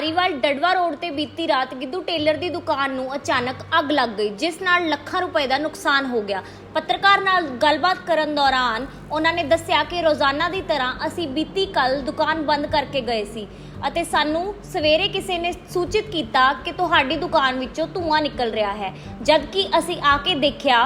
Dhariwal Darwa road ਤੇ ਬੀਤੀ ਰਾਤ ਗਿੱਦੂ ਟੇਲਰ ਦੀ ਦੁਕਾਨ ਨੂੰ ਅਚਾਨਕ ਅੱਗ ਲੱਗ ਗਈ, ਜਿਸ ਨਾਲ ਲੱਖਾਂ ਰੁਪਏ ਦਾ ਨੁਕਸਾਨ ਹੋ ਗਿਆ। ਪੱਤਰਕਾਰ ਨਾਲ ਗੱਲਬਾਤ ਕਰਨ ਦੌਰਾਨ ਉਹਨਾਂ ਨੇ ਦੱਸਿਆ ਕਿ ਰੋਜ਼ਾਨਾ ਦੀ ਤਰ੍ਹਾਂ ਅਸੀਂ ਬੀਤੀ ਕੱਲ ਦੁਕਾਨ ਬੰਦ ਕਰਕੇ ਗਏ ਸੀ ਅਤੇ ਸਾਨੂੰ ਸਵੇਰੇ ਕਿਸੇ ਨੇ ਸੂਚਿਤ ਕੀਤਾ ਕਿ ਤੁਹਾਡੀ ਦੁਕਾਨ ਵਿੱਚੋਂ ਧੂੰਆਂ ਨਿਕਲ ਰਿਹਾ ਹੈ। ਜਦਕਿ ਅਸੀਂ ਆ ਕੇ ਦੇਖਿਆ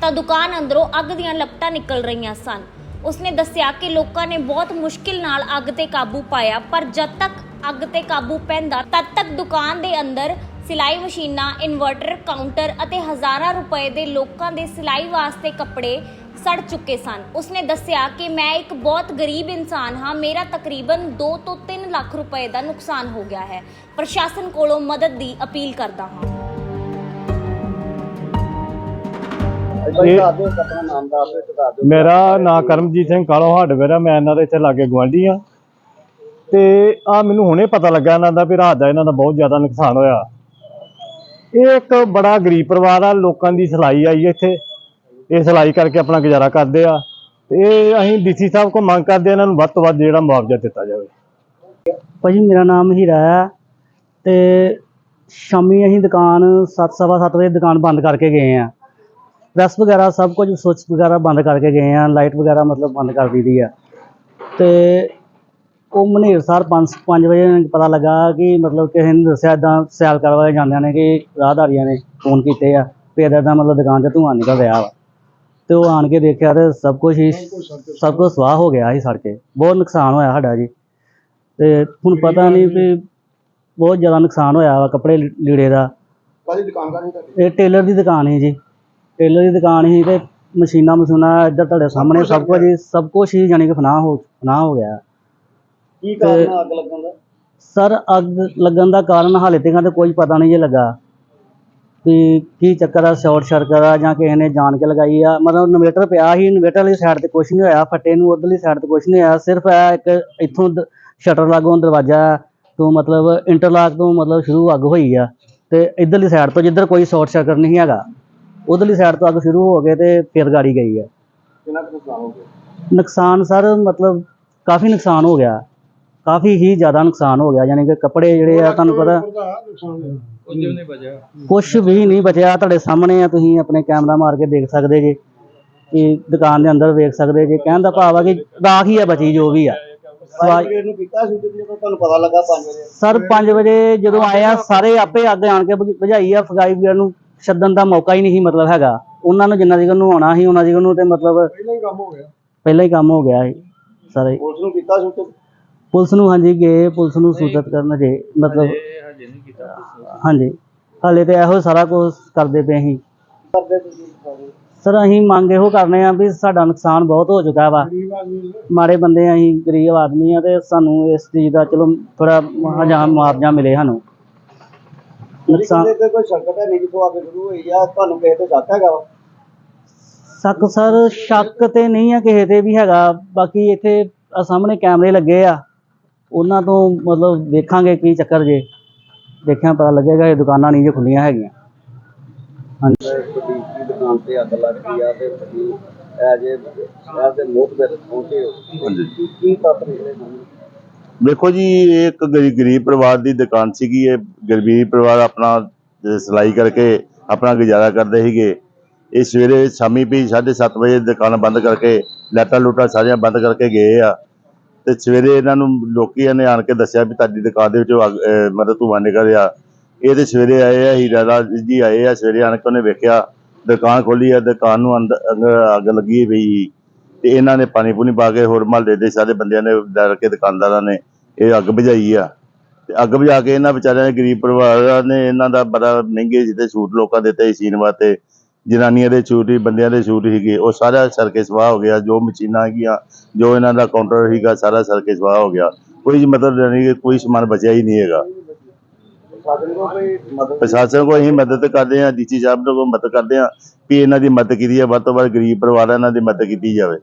ਤਾਂ ਦੁਕਾਨ ਅੰਦਰੋਂ ਅੱਗ ਦੀਆਂ ਲਪਟਾਂ ਨਿਕਲ ਰਹੀਆਂ ਸਨ। ਉਸਨੇ ਦੱਸਿਆ ਕਿ ਲੋਕਾਂ ਨੇ ਬਹੁਤ ਮੁਸ਼ਕਿਲ ਨਾਲ ਅੱਗ ਤੇ ਕਾਬੂ ਪਾਇਆ, ਪਰ ਜਦ ਤੱਕ ਅੱਗ ਤੇ ਕਾਬੂ ਪੈਂਦਾ। ਤਦ ਤੱਕ ਦੁਕਾਨ ਦੇ ਅੰਦਰ ਸਿਲਾਈ ਮਸ਼ੀਨਾਂ ਇਨਵਰਟਰ ਕਾਊਂਟਰ ਅਤੇ ਹਜ਼ਾਰਾਂ ਰੁਪਏ ਦੇ ਲੋਕਾਂ ਦੇ ਸਿਲਾਈ ਵਾਸਤੇ ਕੱਪੜੇ ਸੜ ਚੁੱਕੇ ਸਨ। ਉਸਨੇ ਦੱਸਿਆ ਕਿ ਮੈਂ ਇੱਕ ਬਹੁਤ ਗਰੀਬ ਇਨਸਾਨ ਹਾਂ। ਮੇਰਾ ਤਕਰੀਬਨ 2 ਤੋਂ 3 ਲੱਖ ਰੁਪਏ ਦਾ ਨੁਕਸਾਨ ਹੋ ਗਿਆ ਹੈ। ਪ੍ਰਸ਼ਾਸਨ ਕੋਲੋਂ ਮਦਦ ਦੀ ਅਪੀਲ ਕਰਦਾ ਹਾਂ। ਨਾਮ ਮੇਰਾ ਨਾਂ ਕਰਮਜੀਤ ਸਿੰਘ ਕਾਲੋ ਹਾਰਡਵੇਅਰ ਆ ਮੈਂ ਇਹਨਾਂ ਦੇ ਇੱਥੇ ਲਾਗੇ ਗਵਾਂਢੀ ਆ ਤੇ ਆ ਮੈਨੂੰ ਹੁਣੇ ਪਤਾ ਲੱਗਾ ਇਹਨਾਂ ਦਾ ਵੀ ਰਾਤ ਦਾ ਇਹਨਾਂ ਦਾ ਬਹੁਤ ਜ਼ਿਆਦਾ ਨੁਕਸਾਨ ਹੋਇਆ। ਇਹ ਇੱਕ ਬੜਾ ਗਰੀਬ ਪਰਿਵਾਰ ਆ, ਲੋਕਾਂ ਦੀ ਸਿਲਾਈ ਆਈ ਇੱਥੇ। ਇਹ ਸਿਲਾਈ ਕਰਕੇ ਆਪਣਾ ਗੁਜ਼ਾਰਾ ਕਰਦੇ ਆ। ਤੇ ਇਹ ਅਸੀਂ ਡੀਸੀ ਸਾਹਿਬ ਕੋ ਮੰਗ ਕਰਦੇ ਆ ਇਹਨਾਂ ਨੂੰ ਵੱਧ ਤੋਂ ਵੱਧ ਜਿਹੜਾ ਮੁਆਵਜ਼ਾ ਦਿੱਤਾ ਜਾਵੇ। ਭਾਜੀ, ਮੇਰਾ ਨਾਮ ਹੀਰਾ ਹੈ ਤੇ ਸ਼ਾਮੀ ਅਸੀਂ ਦੁਕਾਨ 7:30 ਵਜੇ ਦੁਕਾਨ ਬੰਦ ਕਰਕੇ ਗਏ ਆ। ਪ੍ਰੈਸ ਵਗੈਰਾ ਸਭ ਕੁਝ ਸੁੱਚ ਵਗੈਰਾ ਬੰਦ ਕਰਕੇ ਗਏ ਆ। ਲਾਈਟ ਵਗੈਰਾ ਮਤਲਬ ਬੰਦ ਕਰ ਦਿੱਤੀ ਆ। ਤੇ ਉਹ ਮਨੇਰ ਸਰ 5 5 ਵਜੇ ਪਤਾ ਲੱਗਾ ਕਿ ਮਤਲਬ ਕਿਸੇ ਨੇ ਦੱਸਿਆ ਇਦਾਂ ਸੈਲ ਕਰਨ ਵਾਲੇ ਜਾਂਦਿਆਂ ਨੇ ਕਿ ਰਾਹਦਾਰੀਆਂ ਨੇ ਫੋਨ ਕੀਤੇ ਆ ਵੀ ਇੱਦਾਂ ਇੱਦਾਂ ਮਤਲਬ ਦੁਕਾਨ 'ਚ ਧੂੰਆਂ ਨਿਕਲ ਰਿਹਾ ਵਾ। ਤੇ ਉਹ ਆਣ ਕੇ ਦੇਖਿਆ ਤੇ ਸਭ ਕੁਝ ਹੀ ਸਭ ਕੁਝ ਸਵਾਹ ਹੋ ਗਿਆ ਸੀ ਸੜ ਕੇ ਬਹੁਤ ਨੁਕਸਾਨ ਹੋਇਆ ਸਾਡਾ ਜੀ। ਤੇ ਹੁਣ ਪਤਾ ਨਹੀਂ ਵੀ ਬਹੁਤ ਜ਼ਿਆਦਾ ਨੁਕਸਾਨ ਹੋਇਆ ਵਾ ਕੱਪੜੇ ਲੀੜੇ ਦਾ। ਭਾਜੀ ਦੁਕਾਨ ਤੁਹਾਡੀ? ਇਹ ਟੇਲਰ ਦੀ ਦੁਕਾਨ ਹੈ ਜੀ। ਟੇਲਰ ਦੀ ਦੁਕਾਨ ਹੀ ਤੇ ਮਸ਼ੀਨਾਂ ਮਸ਼ੂਨਾਂ ਇੱਧਰ ਤੁਹਾਡੇ ਸਾਹਮਣੇ ਸਭ ਕੁਝ ਹੀ ਸਭ ਕੁਝ ਹੀ ਜਾਣੀ ਕਿ ਫਨਾਹ ਹੋ ਫਨਾਹ ਹੋ ਗਿਆ। ਕੀ ਕਾਰਨ ਆ ਅੱਗ ਲੱਗਣ ਦਾ? ਸਰ ਅੱਗ ਲੱਗਣ ਦਾ ਕਾਰਨ ਹਾਲੇ ਤੱਕ ਤੇ ਕੋਈ ਪਤਾ ਨਹੀਂ ਜੇ ਲੱਗਾ। ਵੀ ਕੀ ਚੱਕਰ ਆ ਸ਼ਾਰਟ ਸਰਕਟ ਆ ਜਾਂ ਕਿਸੇ ਨੇ ਜਾਣ ਕੇ ਲਗਾਈ ਆ। ਮਤਲਬ ਇਨਵੇਟਰ ਪਿਆ ਸੀ ਇਨਵੇਟਰ ਵਾਲੀ ਸਾਈਡ ਤੇ ਕੁਝ ਨਹੀਂ ਹੋਇਆ ਫੱਟੇ ਨੂੰ ਉਧਰਲੀ ਸਾਈਡ ਤੇ ਕੁਝ ਨਹੀਂ ਹੋਇਆ। ਸਿਰਫ ਇਹ ਇੱਕ ਇੱਥੋਂ ਸ਼ਟਰ ਲਾਗੋਂ ਦਰਵਾਜ਼ਾ ਤੋਂ ਮਤਲਬ ਇੰਟਰਲਾਕ ਤੋਂ ਮਤਲਬ ਸ਼ੁਰੂ ਅੱਗ ਹੋਈ ਆ ਤੇ ਇਧਰਲੀ ਸਾਈਡ ਤੋਂ ਜਿੱਧਰ ਕੋਈ ਸ਼ਾਰਟ ਸਰਕਟ ਨਹੀਂ ਹੈਗਾ ਉਧਰਲੀ ਸਾਈਡ ਤੋਂ ਅੱਗ ਸ਼ੁਰੂ ਹੋ ਕੇ ਤੇ ਫਿਰ ਗਾੜੀ ਗਈ ਆ। ਕਿੰਨਾ ਕੁ ਨੁਕਸਾਨ ਹੋ ਗਿਆ? ਨੁਕਸਾਨ ਸਰ ਮਤਲਬ ਕਾਫੀ ਨੁਕਸਾਨ ਹੋ ਗਿਆ। ਕਾਫੀ ਹੀ ਜ਼ਿਆਦਾ ਨੁਕਸਾਨ ਹੋ ਗਿਆ ਯਾਨੀ ਕਿ ਕੱਪੜੇ ਜਿਹੜੇ ਆ ਤੁਹਾਨੂੰ ਪਤਾ ਕੁਝ ਵੀ ਨਹੀਂ ਬਚਿਆ। ਤੁਹਾਡੇ ਸਾਹਮਣੇ ਆ ਤੁਸੀਂ ਆਪਣੇ ਕੈਮਰਾ ਮਾਰ ਕੇ ਦੇਖ ਸਕਦੇ ਜੇ ਕਿ ਦੁਕਾਨ ਦੇ ਅੰਦਰ ਵੇਖ ਸਕਦੇ ਜੇ। ਕਹਿਣ ਦਾ ਭਾਵ ਆ ਕਿ ਰਾਖ ਹੀ ਆ ਬਚੀ ਜੋ ਵੀ ਆ। ਸਵਾ- ਭਾਈ ਨੂੰ ਕੀਤਾ ਸੀ ਜਦੋਂ ਤੁਹਾਨੂੰ ਪਤਾ ਲੱਗਾ 5 ਵਜੇ। ਸਰ 5 ਵਜੇ ਜਦੋਂ ਆਏ ਆ ਸਾਰੇ ਆਪੇ ਅੱਗ ਆਣ ਕੇ ਬੁਝਾਈ ਆ। ਫਗਾਈ ਵੀਰ ਨੂੰ ਛੱਡਣ ਦਾ ਮੌਕਾ ਹੀ ਨਹੀਂ ਮਤਲਬ ਹੈਗਾ। ਉਹਨਾਂ ਨੂੰ ਜਿੰਨਾ ਜਿਕਰ ਨੂੰ ਆਉਣਾ ਸੀ ਉਹਨਾਂ ਜਿਕਰ ਨੂੰ ਤੇ ਮਤਲਬ ਪਹਿਲਾਂ ਹੀ ਕੰਮ ਹੋ ਗਿਆ। ਪਹਿਲਾਂ ਹੀ ਕੰਮ ਹੋ ਗਿਆ ਸੀ ਸਾਰੇ। ਪੁਲਿਸ ਨੂੰ ਕੀਤਾ ਸੀ ਪੁਲਿਸ ਨੂੰ ਹਾਂਜੀ ਗਏ ਪੁਲਿਸ ਨੂੰ ਸੂਚਿਤ ਕਰਨ ਜੇ ਮਤਲਬ ਹਾਂਜੀ ਹਾਲੇ ਤੇ ਇਹੋ ਸਾਰਾ ਕੁਝ ਕਰਦੇ ਪਏ ਅਸੀਂ। ਕਰਦੇ ਤੁਸੀਂ ਸਾਰੇ? ਅਸੀਂ ਮੰਗ ਇਹੋ ਕਰਨੇ ਆ ਵੀ ਸਾਡਾ ਨੁਕਸਾਨ ਬਹੁਤ ਹੋ ਚੁੱਕਾ ਵਾ। ਮਾੜੇ ਬੰਦੇ ਆ ਅਸੀਂ ਗਰੀਬ ਆਦਮੀ ਆ ਤੇ ਸਾਨੂੰ ਇਸ ਚੀਜ਼ ਦਾ ਚਲੋ ਥੋੜਾ ਜਾਂ ਮੁਆਵਜ਼ਾ ਮਿਲੇ ਸਾਨੂੰ। ਨੁਕਸਾਨ ਕਿਸੇ ਤੇ ਕੋਈ ਸੰਕਟ ਹੈ ਨਹੀਂ ਜਿੱਥੋਂ ਅੱਗ ਸ਼ੁਰੂ ਹੋਈ ਆ? ਤੁਹਾਨੂੰ ਕਿਸੇ ਤੇ ਸ਼ੱਕ ਹੈਗਾ ਵਾ? ਸ਼ੱਕ ਸਰ ਸ਼ੱਕ ਤੇ ਨਹੀਂ ਆ ਕਿਸੇ ਤੇ ਵੀ ਹੈਗਾ। ਬਾਕੀ ਇੱਥੇ ਸਾਹਮਣੇ ਕੈਮਰੇ ਲੱਗੇ ਆ। ਉਹਨਾਂ ਤੋਂ ਮਤਲਬ ਵੇਖਾਂਗੇ ਕੀ ਚੱਕਰ ਜੇ। ਦੇਖਿਆ ਪਤਾ ਲੱਗੇਗਾ ਇਹ ਦੁਕਾਨਾਂ ਨਹੀਂ ਜੇ ਖੁੱਲੀਆਂ ਹੈਗੀਆਂ। ਹਾਂਜੀ। ਇੱਕ ਬੁਟੀਕ ਦੀ ਦੁਕਾਨ ਤੇ ਅੱਗ ਲੱਗ ਗਈ ਆ ਤੇ ਤੁਸੀਂ ਐਜ ਏ ਸ਼ਹਿਰ ਦੇ ਮੋਤ ਵਿੱਚ ਪਹੁੰਚੇ ਹੋ। ਹਾਂਜੀ। ਕੀ ਕੀ ਤੱਤ ਨਿਕਲੇ ਸਾਹਮਣੇ? ਦੇਖੋ ਜੀ ਇਹ ਇੱਕ ਗਰੀ- ਗਰੀਬ ਪਰਿਵਾਰ ਦੀ ਦੁਕਾਨ ਸੀਗੀ। ਇਹ ਗਰੀਬ ਪਰਿਵਾਰ ਆਪਣਾ ਅਹ, ਸਿਲਾਈ ਕਰਕੇ ਆਪਣਾ ਗੁਜ਼ਾਰਾ ਕਰਦੇ ਸੀਗੇ। ਇਹ ਸਵੇਰੇ ਸ਼ਾਮੀ ਵੀ 7:30 ਵਜੇ ਦੁਕਾਨ ਬੰਦ ਕਰਕੇ ਲਾਈਟਾਂ ਲੂਟਾਂ ਸਾਰੀਆਂ ਬੰਦ ਕਰਕੇ ਗਏ ਆ। ਤੇ ਸਵੇਰੇ ਇਹਨਾਂ ਨੂੰ ਲੋਕੀਆਂ ਨੇ ਆਣ ਕੇ ਦੱਸਿਆ ਵੀ ਤੁਹਾਡੀ ਦੁਕਾਨ ਦੇ ਵਿੱਚੋਂ ਅੱਗ- ਮਤਲਬ ਧੂੰਆਂ ਨਿਕਲ ਰਿਹਾ। ਇਹ ਤੇ ਸਵੇਰੇ ਆਏ ਆ, ਹੀਰਾ ਰਾਜ ਜੀ ਆਏ ਆ, ਸਵੇਰੇ ਆਣ ਕੇ ਉਹਨੇ ਵੇਖਿਆ, ਦੁਕਾਨ ਖੋਲੀ ਆ, ਦੁਕਾਨ ਨੂੰ ਅੰਦਰ ਅੰਦਰ ਅੱਗ ਲੱਗੀ ਪਈ ਸੀ। ਤੇ ਇਹਨਾਂ ਨੇ ਪਾਣੀ ਪੂਣੀ ਪਾ ਕੇ ਹੋਰ ਮਹੱਲੇ ਦੇ ਸਾਰੇ ਬੰਦਿਆਂ ਨੇ ਡਰ ਕੇ ਦੁਕਾਨਦਾਰਾਂ ਨੇ, ਇਹ ਅੱਗ ਬੁਝਾਈ ਆ। ਤੇ ਅੱਗ ਬੁਝਾ ਕੇ ਇਹਨਾਂ ਵਿਚਾਰਿਆਂ ਦੇ ਗਰੀਬ ਪਰਿਵਾਰਾਂ ਨੇ ਇਹਨਾਂ ਦਾ ਬੜਾ ਮਹਿੰਗੇ ਜਿਹਦੇ ਸੂਟ ਲੋਕਾਂ ਦਿੱਤੇ ਸੀਨ ਵਾਸਤੇ। ਜਨਾਨੀਆਂ ਦੇ ਸੂਟ ਹੀ ਬੰਦਿਆਂ ਦੇ ਸੂਟ ਸੀਗੇ। ਉਹ ਸਾਰਾ ਸਰਕੇ ਸਵਾਹ ਹੋ ਗਿਆ ਜੋ ਮਸ਼ੀਨਾਂ ਹੈਗੀਆਂ ਜੋ ਇਹਨਾਂ ਦਾ ਕਾਊਂਟਰ ਸੀਗਾ ਸਾਰਾ ਸਰਕੇ ਸਵਾਹ ਹੋ ਗਿਆ। ਕੋਈ ਮਤਲਬ ਨਹੀਂ ਕਿ ਕੋਈ ਸਮਾਨ ਬਚਿਆ ਹੀ ਨਹੀਂ ਹੈਗਾ। ਪ੍ਰਸ਼ਾਸਨ ਕੋਲ ਅਸੀਂ ਮਦਦ ਕਰਦੇ ਹਾਂ ਡੀਸੀ ਸਾਹਿਬ ਤੋਂ ਮਦਦ ਕਰਦੇ ਹਾਂ ਵੀ ਇਹਨਾਂ ਦੀ ਮਦਦ ਕੀਤੀ ਜਾਵੇ ਵੱਧ ਤੋਂ ਵੱਧ ਗਰੀਬ ਪਰਿਵਾਰਾਂ ਇਹਨਾਂ ਦੀ ਮਦਦ ਕੀਤੀ ਜਾਵੇ।